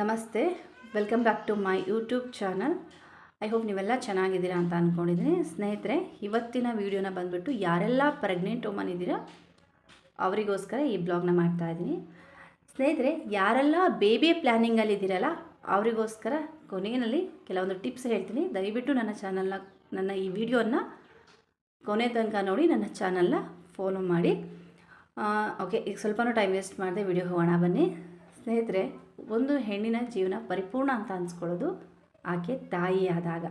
ನಮಸ್ತೆ welcome back to my YouTube channel I hope ನೀವೆಲ್ಲ ಚೆನ್ನಾಗಿದ್ದೀರಾ ಅಂತ ಅಂದ್ಕೊಂಡಿದ್ದೀನಿ ಸ್ನೇಹಿತರೆ, ಇವತ್ತಿನ ವೀಡಿಯೋನ ಬಂದುಬಿಟ್ಟು ಯಾರೆಲ್ಲ ಪ್ರೆಗ್ನೆಂಟ್ ವುಮನ್ ಇದ್ದೀರಾ, ಅವರಿಗೋಸ್ಕರ ಈ ಬ್ಲಾಗ್ನ ಮಾಡ್ತಾ ಇದ್ದೀನಿ. ಸ್ನೇಹಿತರೆ, ಯಾರೆಲ್ಲ ಬೇಬಿ ಪ್ಲ್ಯಾನಿಂಗಲ್ಲಿ ಇದ್ದೀರಲ್ಲ, ಅವರಿಗೋಸ್ಕರ ಕೊನೆಯಲ್ಲಿ ಕೆಲವೊಂದು ಟಿಪ್ಸ್ ಹೇಳ್ತೀನಿ. ದಯವಿಟ್ಟು ನನ್ನ ಚಾನಲ್ನ ನನ್ನ ಈ ವಿಡಿಯೋನ ಕೊನೆ ತನಕ ನೋಡಿ ನನ್ನ ಚಾನಲ್ನ ಫಾಲೋ ಮಾಡಿ. ಓಕೆ ಈಗ ಸ್ವಲ್ಪನೂ ಟೈಮ್ ವೇಸ್ಟ್ ಮಾಡಿದೆ ವಿಡಿಯೋ ಹೋಗೋಣ ಬನ್ನಿ. ಸ್ನೇಹಿತರೆ ಒಂದು ಹೆಣ್ಣಿನ ಜೀವನ ಪರಿಪೂರ್ಣ ಅಂತ ಅನ್ಸ್ಕೊಳ್ಳೋದು ಆಕೆ ತಾಯಿ ಆದಾಗ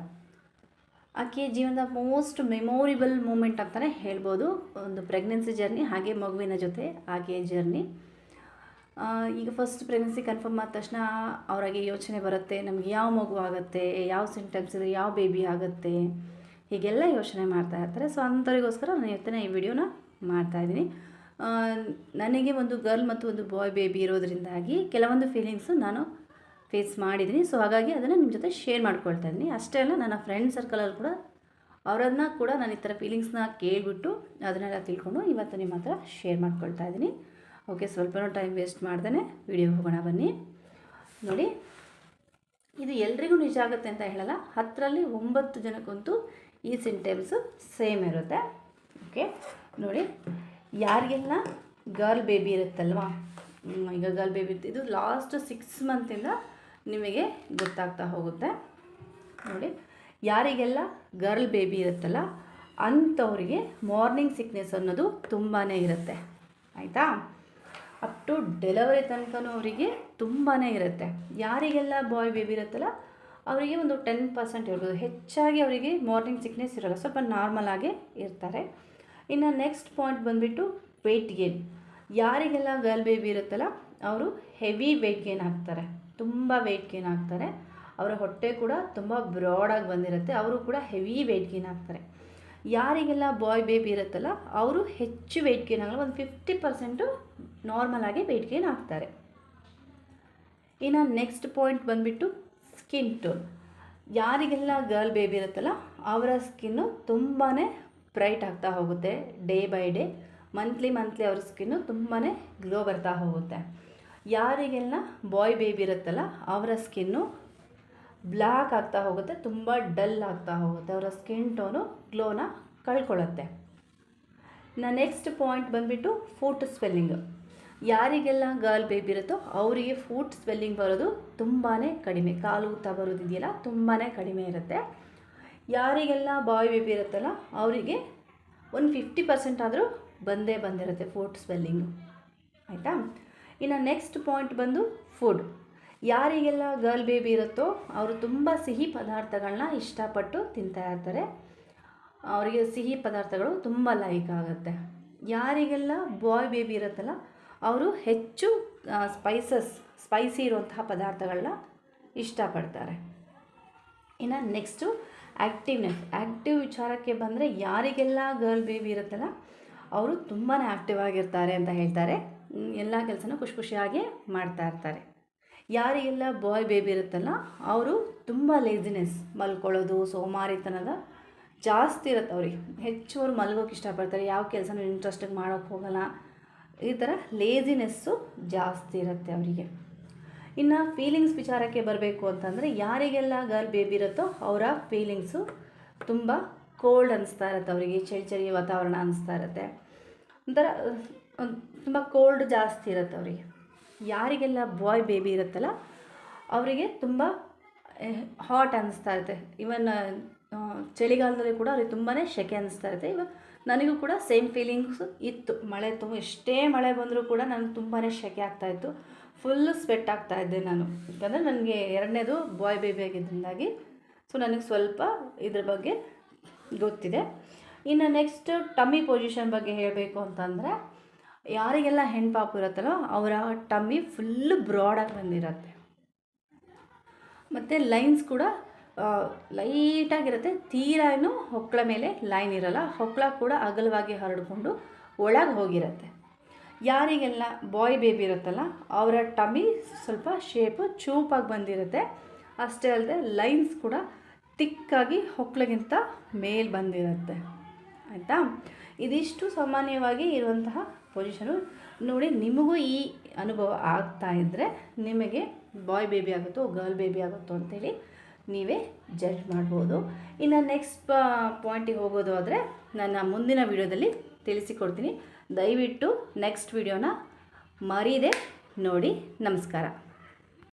ಆಕೆ ಜೀವನದ ಮೋಸ್ಟ್ ಮೆಮೊರಿಬಲ್ ಮೂಮೆಂಟ್ ಅಂತಲೇ ಹೇಳ್ಬೋದು. ಒಂದು ಪ್ರೆಗ್ನೆನ್ಸಿ ಜರ್ನಿ ಹಾಗೆ ಮಗುವಿನ ಜೊತೆ ಆಕೆಯ ಜರ್ನಿ ಈಗ ಫಸ್ಟ್ ಪ್ರೆಗ್ನೆನ್ಸಿ ಕನ್ಫರ್ಮ್ ಆದ ತಕ್ಷಣ ಅವರಿಗೆ ಯೋಚನೆ ಬರುತ್ತೆ, ನಮಗೆ ಯಾವ ಮಗು ಆಗುತ್ತೆ, ಯಾವ ಸಿಂಟಮ್ಸ್ ಇದ್ರೆ ಯಾವ ಬೇಬಿ ಆಗುತ್ತೆ, ಹೀಗೆಲ್ಲ ಯೋಚನೆ ಮಾಡ್ತಾ ಇರ್ತಾರೆ. ಸೊ ಅಂಥವ್ರಿಗೋಸ್ಕರ ನಾನು ಇವತ್ತಿನ ಈ ವಿಡಿಯೋನ ಮಾಡ್ತಾಯಿದ್ದೀನಿ ನನಗೆ ಒಂದು ಗರ್ಲ್ ಮತ್ತು ಒಂದು ಬಾಯ್ ಬೇಬಿ ಇರೋದರಿಂದಾಗಿ ಕೆಲವೊಂದು ಫೀಲಿಂಗ್ಸು ನಾನು ಫೇಸ್ ಮಾಡಿದ್ದೀನಿ. ಸೊ ಹಾಗಾಗಿ ಅದನ್ನು ನಿಮ್ಮ ಜೊತೆ ಶೇರ್ ಮಾಡ್ಕೊಳ್ತಾ ಇದ್ದೀನಿ. ಅಷ್ಟೇ ಅಲ್ಲ, ನನ್ನ ಫ್ರೆಂಡ್ ಸರ್ಕಲಲ್ಲಿ ಕೂಡ ಅವರನ್ನ ಕೂಡ ನಾನು ಈ ಥರ ಫೀಲಿಂಗ್ಸ್ನ ಕೇಳಿಬಿಟ್ಟು ಅದನ್ನೆಲ್ಲ ತಿಳ್ಕೊಂಡು ಇವತ್ತು ನಿಮ್ಮ ಹತ್ರ ಶೇರ್ ಮಾಡ್ಕೊಳ್ತಾ ಇದ್ದೀನಿ. ಓಕೆ ಸ್ವಲ್ಪನೂ ಟೈಮ್ ವೇಸ್ಟ್ ಮಾಡ್ದೇ ವಿಡಿಯೋ ಹೋಗೋಣ, ಬನ್ನಿ. ನೋಡಿ, ಇದು ಎಲ್ರಿಗೂ ನಿಜ ಆಗುತ್ತೆ ಅಂತ ಹೇಳಲ್ಲ. ಹತ್ತರಲ್ಲಿ ಒಂಬತ್ತು ಜನಕ್ಕಂತೂ ಈ ಸಿಂಟಮ್ಸು ಸೇಮ್ ಇರುತ್ತೆ. ಓಕೆ ನೋಡಿ ಯಾರಿಗೆಲ್ಲ ಗರ್ಲ್ ಬೇಬಿ ಇರುತ್ತಲ್ವಾ? ಈಗ ಗರ್ಲ್ ಬೇಬಿ ಇದು ಲಾಸ್ಟ್ ಸಿಕ್ಸ್ ಮಂತಿಂದ ನಿಮಗೆ ಗೊತ್ತಾಗ್ತಾ ಹೋಗುತ್ತೆ. ನೋಡಿ, ಯಾರಿಗೆಲ್ಲ ಗರ್ಲ್ ಬೇಬಿ ಇರುತ್ತಲ್ಲ, ಅಂಥವ್ರಿಗೆ ಮಾರ್ನಿಂಗ್ ಸಿಕ್ನೆಸ್ ಅನ್ನೋದು ತುಂಬಾ ಇರುತ್ತೆ. ಆಯಿತಾ? ಅಪ್ ಟು ಡೆಲಿವರಿ ತನಕನೂ ಅವರಿಗೆ ತುಂಬಾ ಇರುತ್ತೆ. ಯಾರಿಗೆಲ್ಲ ಬಾಯ್ ಬೇಬಿ ಇರುತ್ತಲ್ಲ, ಅವರಿಗೆ ಒಂದು ಟೆನ್ ಪರ್ಸೆಂಟ್ ಇರ್ಬೋದು. ಹೆಚ್ಚಾಗಿ ಅವರಿಗೆ ಮಾರ್ನಿಂಗ್ ಸಿಕ್ನೆಸ್ ಇರೋಲ್ಲ ಸ್ವಲ್ಪ ನಾರ್ಮಲ್ ಆಗಿ ಇರ್ತಾರೆ. ಇನ್ನು ನೆಕ್ಸ್ಟ್ ಪಾಯಿಂಟ್ ಬಂದುಬಿಟ್ಟು ವೆಯ್ಟ್ ಗೇನ್ ಯಾರಿಗೆಲ್ಲ ಗರ್ಲ್ ಬೇಬಿ ಇರುತ್ತಲ್ಲ, ಅವರು ಹೆವಿ ವೆಯ್ಟ್ ಗೇನ್ ಆಗ್ತಾರೆ ತುಂಬ ವೆಯ್ಟ್ ಗೇನ್ ಆಗ್ತಾರೆ ಅವರ ಹೊಟ್ಟೆ ಕೂಡ ತುಂಬ ಬ್ರಾಡಾಗಿ ಬಂದಿರುತ್ತೆ. ಅವರು ಕೂಡ ಹೆವಿ ವೆಯ್ಟ್ ಗೇನ್ ಆಗ್ತಾರೆ ಯಾರಿಗೆಲ್ಲ ಬಾಯ್ ಬೇಬಿ ಇರುತ್ತಲ್ಲ, ಅವರು ಹೆಚ್ಚು ವೆಯ್ಟ್ ಗೇನ್ ಆಗಲ್ಲ, ಒಂದು ಫಿಫ್ಟಿ ಪರ್ಸೆಂಟು ನಾರ್ಮಲ್ ಆಗಿ ವೆಯ್ಟ್ ಗೇನ್ ಆಗ್ತಾರೆ ಇನ್ನು ನೆಕ್ಸ್ಟ್ ಪಾಯಿಂಟ್ ಬಂದುಬಿಟ್ಟು ಸ್ಕಿನ್ ಟೋನ್ ಯಾರಿಗೆಲ್ಲ ಗರ್ಲ್ ಬೇಬಿ ಇರುತ್ತಲ್ಲ, ಅವರ ಸ್ಕಿನ್ನು ತುಂಬಾ ಬ್ರೈಟ್ ಆಗ್ತಾ ಹೋಗುತ್ತೆ day by day. Monthly monthly ಅವ್ರ ಸ್ಕಿನ್ನು ತುಂಬಾ ಗ್ಲೋ ಬರ್ತಾ ಹೋಗುತ್ತೆ. ಯಾರಿಗೆಲ್ಲ ಬಾಯ್ ಬೇಬಿ ಇರುತ್ತಲ್ಲ, ಅವರ ಸ್ಕಿನ್ನು ಬ್ಲ್ಯಾಕ್ ಆಗ್ತಾ ಹೋಗುತ್ತೆ, ತುಂಬ ಡಲ್ ಆಗ್ತಾ ಹೋಗುತ್ತೆ. ಅವರ ಸ್ಕಿನ್ ಟೋನು ಗ್ಲೋನ ಕಳ್ಕೊಳ್ಳುತ್ತೆ. ನಾ ನೆಕ್ಸ್ಟ್ ಪಾಯಿಂಟ್ ಬಂದುಬಿಟ್ಟು ಫುಟ್ ಸ್ವೆಲ್ಲಿಂಗ್. ಯಾರಿಗೆಲ್ಲ ಗರ್ಲ್ ಬೇಬಿ ಇರುತ್ತೋ ಅವರಿಗೆ ಫುಟ್ ಸ್ವೆಲ್ಲಿಂಗ್ ಬರೋದು ತುಂಬಾ ಕಡಿಮೆ. ಕಾಲು ಊತ ಬರೋದಿದೆಯಲ್ಲ ತುಂಬಾ ಕಡಿಮೆ ಇರುತ್ತೆ. ಯಾರಿಗೆಲ್ಲ ಬಾಯ್ ಬೇಬಿ ಇರುತ್ತಲ್ಲ, ಅವರಿಗೆ ಒಂದು ಫಿಫ್ಟಿ ಪರ್ಸೆಂಟ್ ಆದರೂ ಬಂದೇ ಬಂದಿರುತ್ತೆ ಫೋರ್ಟ್ ಸ್ವೆಲ್ಲಿಂಗು ಆಯಿತಾ? ಇನ್ನು ನೆಕ್ಸ್ಟ್ ಪಾಯಿಂಟ್ ಬಂದು ಫುಡ್ ಯಾರಿಗೆಲ್ಲ ಗರ್ಲ್ ಬೇಬಿ ಇರುತ್ತೋ, ಅವರು ತುಂಬ ಸಿಹಿ ಪದಾರ್ಥಗಳನ್ನ ಇಷ್ಟಪಟ್ಟು ತಿಂತಾ ಇರ್ತಾರೆ. ಅವರಿಗೆ ಸಿಹಿ ಪದಾರ್ಥಗಳು ತುಂಬ ಲೈಕ್ ಆಗುತ್ತೆ. ಯಾರಿಗೆಲ್ಲ ಬಾಯ್ ಬೇಬಿ ಇರುತ್ತಲ್ಲ, ಅವರು ಹೆಚ್ಚು ಸ್ಪೈಸಸ್ ಸ್ಪೈಸಿ ಇರುವಂತಹ ಪದಾರ್ಥಗಳನ್ನ ಇಷ್ಟಪಡ್ತಾರೆ. ಇನ್ನು ನೆಕ್ಸ್ಟು ಆ್ಯಕ್ಟಿವ್ನೆಸ್ ಆ್ಯಕ್ಟಿವ್ ವಿಚಾರಕ್ಕೆ ಬಂದರೆ ಯಾರಿಗೆಲ್ಲ ಗರ್ಲ್ ಬೇಬಿ ಇರುತ್ತಲ್ಲ, ಅವರು ತುಂಬಾ ಆ್ಯಕ್ಟಿವ್ ಆಗಿರ್ತಾರೆ ಅಂತ ಹೇಳ್ತಾರೆ. ಎಲ್ಲ ಕೆಲಸನೂ ಖುಷಿ ಖುಷಿಯಾಗಿ ಮಾಡ್ತಾ ಇರ್ತಾರೆ. ಯಾರಿಗೆಲ್ಲ ಬಾಯ್ ಬೇಬಿ ಇರುತ್ತಲ್ಲ, ಅವರು ತುಂಬ ಲೇಜಿನೆಸ್ ಮಲ್ಕೊಳ್ಳೋದು, ಸೋಮಾರಿತನದ ಜಾಸ್ತಿ ಇರುತ್ತೆ ಅವ್ರಿಗೆ. ಹೆಚ್ಚು ಅವ್ರು ಮಲ್ಗೋಕೆ ಇಷ್ಟಪಡ್ತಾರೆ, ಯಾವ ಕೆಲಸನೂ ಇಂಟ್ರೆಸ್ಟಾಗಿ ಮಾಡೋಕ್ಕೆ ಹೋಗಲ್ಲ. ಈ ಥರ ಲೇಜಿನೆಸ್ಸು ಜಾಸ್ತಿ ಇರುತ್ತೆ ಅವರಿಗೆ. ಇನ್ನು ಫೀಲಿಂಗ್ಸ್ ವಿಚಾರಕ್ಕೆ ಬರಬೇಕು ಅಂತಂದರೆ ಯಾರಿಗೆಲ್ಲ ಗರ್ಲ್ ಬೇಬಿ ಇರುತ್ತೋ ಅವರ ಫೀಲಿಂಗ್ಸು ತುಂಬ ಕೋಲ್ಡ್ ಅನಿಸ್ತಾ ಇರುತ್ತೆ, ಅವರಿಗೆ ಚಳಿ ಚಳಿ ವಾತಾವರಣ ಅನಿಸ್ತಾ ಇರುತ್ತೆ. ಒಂಥರ ತುಂಬ ಕೋಲ್ಡ್ ಜಾಸ್ತಿ ಇರುತ್ತೆ ಅವರಿಗೆ. ಯಾರಿಗೆಲ್ಲ ಬಾಯ್ ಬೇಬಿ ಇರುತ್ತಲ್ಲ, ಅವರಿಗೆ ತುಂಬ ಹಾಟ್ ಅನಿಸ್ತಾ ಇರುತ್ತೆ. ಇವನ್ ಚಳಿಗಾಲದಲ್ಲಿ ಕೂಡ ಅವ್ರಿಗೆ ತುಂಬಾ ಸೆಕೆ ಅನ್ನಿಸ್ತಾ ಇರುತ್ತೆ. ಇವಾಗ ನನಗೂ ಕೂಡ ಸೇಮ್ ಫೀಲಿಂಗ್ಸ್ ಇತ್ತು. ಮಳೆ ತುಂಬ, ಎಷ್ಟೇ ಮಳೆ ಬಂದರೂ ಕೂಡ ನನಗೆ ತುಂಬಾ ಸೆಕೆ ಆಗ್ತಾಯಿತ್ತು ಫುಲ್ಲು ಸ್ವೆಟ್ ಆಗ್ತಾ ಇದ್ದೆ ನಾನು. ಯಾಕಂದರೆ ನನಗೆ ಎರಡನೇದು ಬಾಯ್ ಬೇಬಿ ಆಗಿದ್ದರಿಂದಾಗಿ ಸೊ ನನಗೆ ಸ್ವಲ್ಪ ಇದ್ರ ಬಗ್ಗೆ ಗೊತ್ತಿದೆ. ಇನ್ನು ನೆಕ್ಸ್ಟ್ ಟಮ್ಮಿ ಪೊಸಿಷನ್ ಬಗ್ಗೆ ಹೇಳಬೇಕು ಅಂತಂದರೆ, ಯಾರಿಗೆಲ್ಲ ಹೆಣ್ಣು ಪಾಪು ಇರುತ್ತಲ್ಲೋ ಅವರ ಟಮ್ಮಿ ಫುಲ್ಲು ಬ್ರಾಡಾಗಿ ಬಂದಿರುತ್ತೆ. ಮತ್ತು ಲೈನ್ಸ್ ಕೂಡ ಲೈಟಾಗಿರುತ್ತೆ ತೀರಾ ಏನು ಹೊಕ್ಕಳ ಮೇಲೆ ಲೈನ್ ಇರಲ್ಲ. ಹೊಕ್ಕಳ ಕೂಡ ಅಗಲವಾಗಿ ಹರಡಿಕೊಂಡು ಒಳಗೆ ಹೋಗಿರುತ್ತೆ. ಯಾರಿಗೆಲ್ಲ ಬಾಯ್ ಬೇಬಿ ಇರುತ್ತಲ್ಲ, ಅವರ ಟಮಿ ಸ್ವಲ್ಪ ಶೇಪು ಚೂಪಾಗಿ ಬಂದಿರುತ್ತೆ. ಅಷ್ಟೇ ಅಲ್ಲದೆ ಲೈನ್ಸ್ ಕೂಡ ತಿಕ್ಕಾಗಿ ಹೊಕ್ಕಳಿಗಿಂತ ಮೇಲ್ ಬಂದಿರುತ್ತೆ. ಆಯಿತಾ? ಇದಿಷ್ಟು ಸಾಮಾನ್ಯವಾಗಿ ಇರುವಂತಹ ಪೊಸಿಷನು ನೋಡಿ, ನಿಮಗೂ ಈ ಅನುಭವ ಆಗ್ತಾ ಇದ್ದರೆ ನಿಮಗೆ ಬಾಯ್ ಬೇಬಿ ಆಗುತ್ತೋ ಗರ್ಲ್ ಬೇಬಿ ಆಗುತ್ತೋ ಅಂತೇಳಿ ನೀವೇ ಜಡ್ಜ್ ಮಾಡ್ಬೋದು. ಇನ್ನು ನೆಕ್ಸ್ಟ್ ಪಾಯಿಂಟಿಗೆ ಹೋಗೋದು ಆದರೆ ನನ್ನ ಮುಂದಿನ ವಿಡಿಯೋದಲ್ಲಿ ತಿಳಿಸಿಕೊಡ್ತೀನಿ. ದಯವಿಟ್ಟು ನೆಕ್ಸ್ಟ್ ವಿಡಿಯೋನ ಮರೀದೆ ನೋಡಿ. ನಮಸ್ಕಾರ.